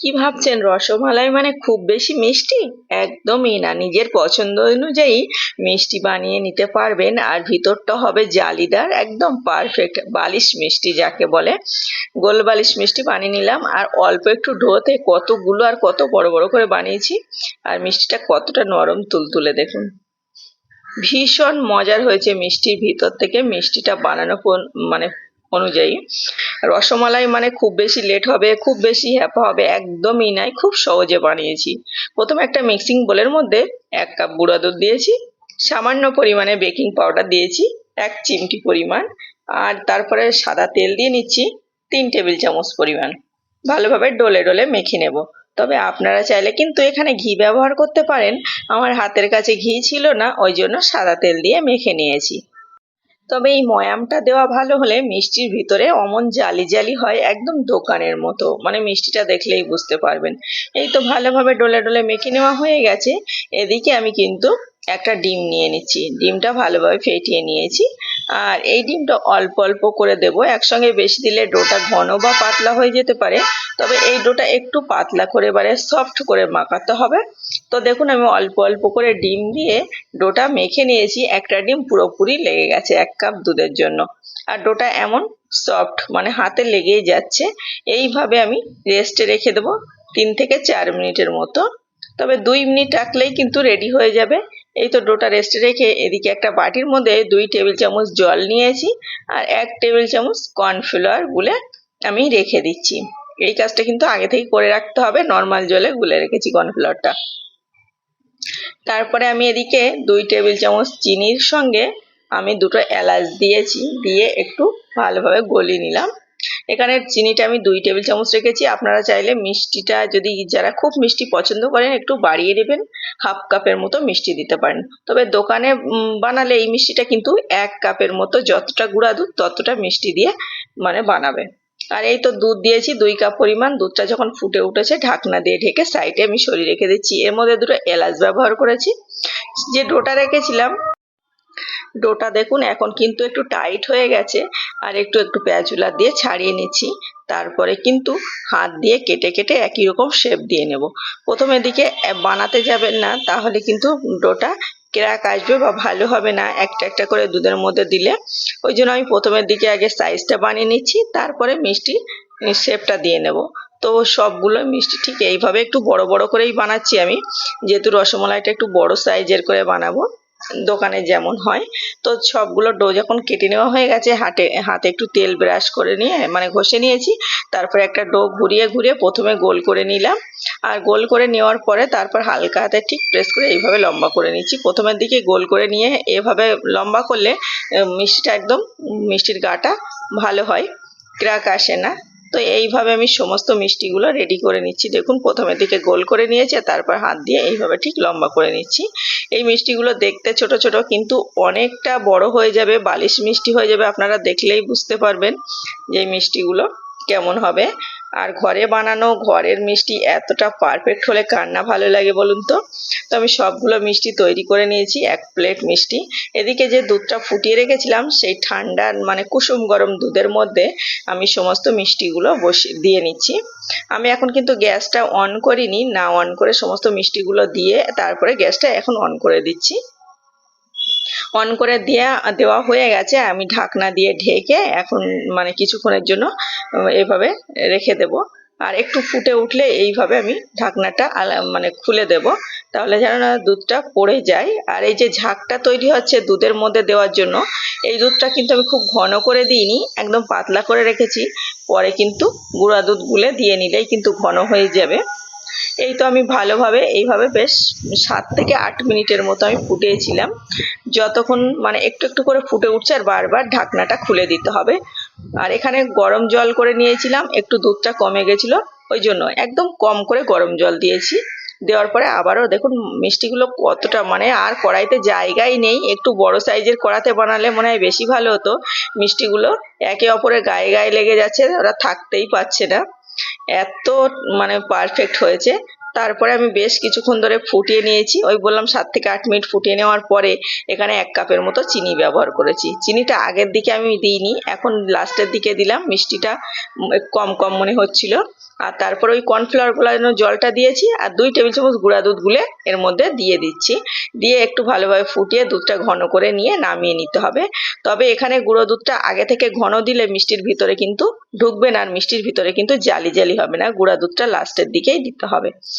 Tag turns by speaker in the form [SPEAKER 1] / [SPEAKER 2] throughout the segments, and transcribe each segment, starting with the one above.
[SPEAKER 1] কি ভাবছেন? রসমালাই মানে খুব বেশি মিষ্টি? একদমই না। নিজের পছন্দ অনুযায়ী মিষ্টি বানিয়ে নিতে পারবেন। আর ভিতরটা হবে জালিদার, একদম পারফেক্ট বালিশ মিষ্টি যাকে বলে। গোল বালিশ মিষ্টি বানিয়ে নিলাম। আর অল্প একটু ঢোতে কতগুলো আর কত বড় বড় করে বানিয়েছি। আর মিষ্টিটা কতটা নরম তুলতুলে দেখুন। ভীষণ মজার হয়েছে মিষ্টির ভিতর থেকে মিষ্টিটা বানানো মানে অনুযায়ী। রসমালাই মানে খুব বেশি লেট হবে, খুব বেশি হ্যাপা হবে, একদমই নাই, খুব সহজে বানিয়েছি। প্রথমে একটা মিক্সিং বোলের মধ্যে এক কাপ গুঁড়া দুধ দিয়েছি, সামান্য পরিমাণে বেকিং পাউডার দিয়েছি, এক চিমটি পরিমাণ, আর তারপরে সাদা তেল দিয়ে নিচ্ছি তিন টেবিল চামচ পরিমাণ। ভালোভাবে ডলে ডলে মেখে নেব। তবে আপনারা চাইলে কিন্তু এখানে ঘি ব্যবহার করতে পারেন, আমার হাতের কাছে ঘি ছিল না, ওই জন্য সাদা তেল দিয়ে মেখে নিয়েছি। তবে এই ময়ামটা দেওয়া ভালো হলে মিষ্টির ভিতরে অমন জালি জালি হয় একদম দোকানের মতো। মানে মিষ্টিটা দেখলেই বুঝতে পারবেন। এই তো ভালোভাবে ডোলে ডোলে মেখে নেওয়া হয়ে গেছে। এদিকে আমি কিন্তু একটা ডিম নিয়ে নিচ্ছি। ডিমটা ভালোভাবে ফেটিয়ে নিয়েছি। আর এই ডিমটা অল্প অল্প করে দেব। একসঙ্গে বেশি দিলে ডোটা ঘন বা পাতলা হয়ে যেতে পারে। তবে এই ডোটা একটু পাতলা করে এবারে সফট করে মাখাতে হবে। তো দেখুন, আমি অল্প অল্প করে ডিম দিয়ে ডোটা মেখে নিয়েছি। একটা ডিম পুরোপুরি লেগে গেছে এক কাপ দুধের জন্য। আর ডোটা এমন সফট মানে হাতে লেগেই যাচ্ছে। এইভাবে আমি রেস্টে রেখে দেবো তিন থেকে চার মিনিটের মতো। তবে দুই মিনিট রাখলেই কিন্তু রেডি হয়ে যাবে। এই তো ডোটা রেস্টে রেখে এদিকে একটা বাটির মধ্যে দুই টেবিল চামচ জল নিয়েছি আর এক টেবিল চামচ কর্নফ্লাওয়ার গুলে আমি রেখে দিচ্ছি। এই কাজটা কিন্তু আগে থেকে করে রাখতে হবে নর্মাল জলে গুলে রেখেছি কর্নফ্লাওয়ারটা তারপরে আমি এদিকে দুই টেবিল চামচ চিনির সঙ্গে আমি দুটো এলাচ দিয়েছি, দিয়ে একটু ভালোভাবে গলিয়ে নিলাম। এখানে চিনিটা আমি দুই টেবিল চামচ রেখেছি। আপনারা চাইলে মিষ্টিটা যদি যারা খুব মিষ্টি পছন্দ করেন, একটু বাড়িয়ে দেবেন। হাফ কাপের মতো মিষ্টি দিতে পারেন। তবে দোকানে বানালে এই মিষ্টিটা কিন্তু এক কাপের মতো যতটা গুঁড়া দুধ, ততটা মিষ্টি দিয়ে মানে বানাবে। আর এই তো দুধ দিয়েছি, দুই কাপ পরিমাণ। দুধটা যখন ফুটে উঠেছে, ঢাকনা দিয়ে ঢেকে সাইডে আমি সরিয়ে রেখে দিচ্ছি। এর মধ্যে দুটো এলাচ ব্যবহার করেছি। যে ডোটা রেখেছিলাম ডোটা দেখুন, এখন কিন্তু একটু টাইট হয়ে গেছে। আর একটু একটু প্যাচুলা দিয়ে ছাড়িয়ে নিচ্ছি। তারপরে কিন্তু হাত দিয়ে কেটে কেটে একই রকম শেপ দিয়ে নেব। প্রথমে দিকে বানাতে যাবেন না, তাহলে কিন্তু ডোটা ক্র্যাক আসবে বা ভালো হবে না। একটা একটা করে দুধের মধ্যে দিলে। ওই জন্য আমি প্রথমের দিকে আগে সাইজটা বানিয়ে নিচ্ছি, তারপরে মিষ্টি শেপটা দিয়ে নেব। তো সবগুলো মিষ্টি, ঠিক এইভাবে একটু বড় বড় করেই বানাচ্ছি আমি। যেহেতু রসমালাইটা একটু বড় সাইজের করে বানাবো। দোকানে যেমন হয়। তো সবগুলো ডো যখন কেটে নেওয়া হয়ে গেছে, হাতে হাতে একটু তেল ব্রাশ করে নিয়ে মানে ঘষে নিয়েছি। তারপরে একটা ডো ঘুরিয়ে ঘুরিয়ে প্রথমে গোল করে নিলাম। আর গোল করে নেওয়ার পরে তারপর হালকা হাতে ঠিক প্রেস করে এইভাবে লম্বা করে নিচ্ছি। প্রথমের দিকে গোল করে নিয়ে এভাবে লম্বা করলে মিষ্টিটা একদম, মিষ্টির গাটা ভালো হয়। ক্র্যাক আসে না। তো এইভাবে আমি সমস্ত মিষ্টিগুলো রেডি করে নিচ্ছি। দেখুন প্রথমে দিকে গোল করে নিয়েছে তারপর হাত দিয়ে এইভাবে ঠিক লম্বা করে নিচ্ছি। এই মিষ্টিগুলো দেখতে ছোট ছোট কিন্তু অনেকটা বড় হয়ে যাবে, বালিশ মিষ্টি হয়ে যাবে, আপনারা দেখলেই বুঝতে পারবেন যে এই মিষ্টিগুলো কেমন হবে। আর ঘরে বানানো, ঘরের মিষ্টি এতটা পারফেক্ট হলে কার না ভালো লাগে বলুন তো? তো আমি সবগুলো মিষ্টি তৈরি করে নিয়েছি, এক প্লেট মিষ্টি। এদিকে যে দুধটা ফুটিয়ে রেখেছিলাম, সেই ঠান্ডা মানে কুসুম গরম দুধের মধ্যে আমি সমস্ত মিষ্টিগুলো বসিয়ে দিয়ে নিচ্ছি। আমি এখন কিন্তু গ্যাসটা অন করিনি, না অন করে সমস্ত মিষ্টিগুলো দিয়ে তারপরে গ্যাসটা এখন অন করে দিচ্ছি। অন করে দেওয়া দেওয়া হয়ে গেছে, আমি ঢাকনা দিয়ে ঢেকে এখন মানে কিছুক্ষণের জন্য এভাবে রেখে দেব। আর একটু ফুটে উঠলে এইভাবে আমি ঢাকনাটা মানে খুলে দেব। তাহলে যেন না দুধটা পড়ে যায়। আর এই যে ঝাঁকটা তৈরি হচ্ছে দুধের মধ্যে দেওয়ার জন্য, এই দুধটা কিন্তু আমি খুব ঘন করে দিইনি, একদম পাতলা করে রেখেছি। পরে কিন্তু গুঁড়া দুধ গুলে দিয়ে নিলেই কিন্তু ঘন হয়ে যাবে। এই তো আমি ভালোভাবে এইভাবে বেশ সাত থেকে আট মিনিটের মতো আমি ফুটিয়েছিলাম যতক্ষণ মানে একটু একটু করে ফুটে উঠছে আর বারবার ঢাকনাটা খুলে দিতে হবে। আর এখানে গরম জল করে নিয়েছিলাম, একটু দুধটা কমে গেছিল, ওই জন্য একদম কম করে গরম জল দিয়েছি। দেওয়ার পরে আবারও দেখুন মিষ্টিগুলো কতটা মানে আর কড়াইতে জায়গাই নেই, একটু বড় সাইজের কড়াতে বানালে মনে হয় বেশি ভালো হতো। মিষ্টিগুলো একে অপরের গায়ে গায়ে লেগে যাচ্ছে, ওরা থাকতেই পারছে না। এত মানে পারফেক্ট হয়েছে। তারপরে আমি বেশ কিছুক্ষণ ধরে ফুটিয়ে নিয়েছি। ওই বললাম সাত থেকে আট মিনিট ফুটিয়ে নেওয়ার পরে এখানে এক কাপের মতো চিনি ব্যবহার করেছি। চিনিটা আগের দিকে আমি দিইনি, এখন লাস্টের দিকে দিলাম। মিষ্টিটা কম কম মনে হচ্ছিল। আর তারপর ওই কর্নফ্লাওয়ার গোলানো জলটা দিয়েছি আর দুই টেবিল চামচ গুঁড়া দুধ গুলে এর মধ্যে দিয়ে দিচ্ছি। দিয়ে একটু ভালোভাবে ফুটিয়ে দুধটা ঘন করে নিয়ে নামিয়ে নিতে হবে। তবে এখানে গুঁড়ো দুধটা আগে থেকে ঘন দিলে মিষ্টির ভিতরে কিন্তু ঢুকবে না, আর মিষ্টির ভিতরে কিন্তু জালি জালি হবে না। গুঁড়া দুধটা লাস্টের দিকেই দিতে হবে।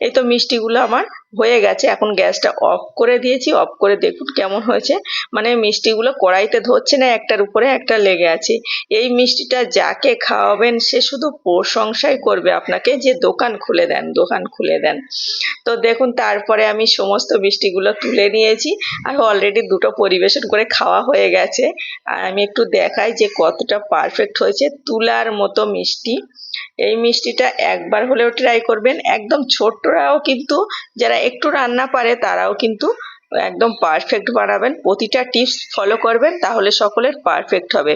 [SPEAKER 1] এই তো মিষ্টিগুলো আমার হয়ে গেছে। এখন গ্যাসটা অফ করে দিয়েছি। অফ করে দেখুন কেমন হয়েছে। মানে মিষ্টিগুলো কড়াইতে ধরছে না, একটার উপরে একটা লেগে আছে। এই মিষ্টিটা যাকে খাওয়াবেন, সে শুধু প্রশংসাই করবে আপনাকে যে দোকান খুলে দেন, দোকান খুলে দেন। তো দেখুন, তারপরে আমি সমস্ত মিষ্টিগুলো তুলে নিয়েছি। আর অলরেডি দুটো পরিবেশন করে খাওয়া হয়ে গেছে। আর আমি একটু দেখাই যে কতটা পারফেক্ট হয়েছে তুলার মতো মিষ্টি। এই মিষ্টিটা একবার হলেও ট্রাই করবেন। একদম ছোট্টরাও কিন্তু যারা একটু রান্না পারে তারাও কিন্তু একদম পারফেক্ট বানাবেন। প্রতিটা টিপস ফলো করবেন তাহলে সকলের পারফেক্ট হবে।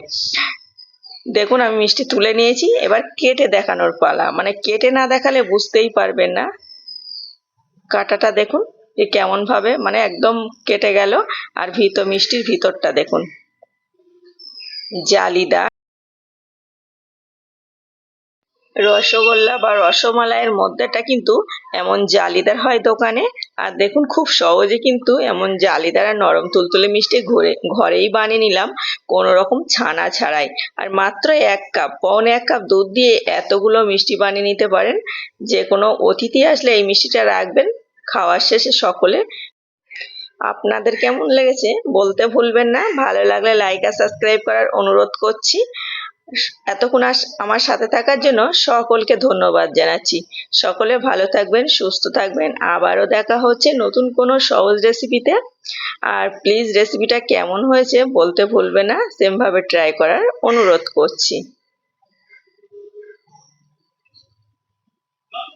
[SPEAKER 1] দেখুন আমি মিষ্টি তুলে নিয়েছি, এবার কেটে দেখানোর পালা। মানে কেটে না দেখালে বুঝতেই পারবেন না। কাটাটা দেখুন যে কেমন ভাবে মানে একদম কেটে গেল। আর ভিতর মিষ্টির ভিতরটা দেখুন। জালিদার রসগোল্লা বা রসমালাইয়ের মধ্যেটা কিন্তু এমন জালিদার হয় দোকানে। আর দেখুন, খুব সহজে কিন্তু এমন জালিদার আর নরম তুলতুলে মিষ্টি ঘরে, ঘরেই বানিয়ে নিলাম কোনো রকম ছানা ছাড়াই। আর মাত্র এক কাপ, পৌনে এক কাপ দুধ দিয়ে এতগুলো মিষ্টি বানিয়ে নিতে পারেন। যে কোনো অতিথি আসলে এই মিষ্টিটা রাখবেন খাওয়ার শেষে সকলে। আপনাদের কেমন লেগেছে বলতে ভুলবেন না। ভালো লাগলে লাইক আর সাবস্ক্রাইব করার অনুরোধ করছি। এতক্ষণ আমার সাথে থাকার জন্য সকলকে ধন্যবাদ জানাচ্ছি। সকলে ভালো থাকবেন, সুস্থ থাকবেন। আবারও দেখা হচ্ছে নতুন কোনো সহজ রেসিপিতে আর প্লিজ রেসিপিটা কেমন হয়েছে বলতে ভুলবে না। সেমভাবে ট্রাই করার অনুরোধ করছি।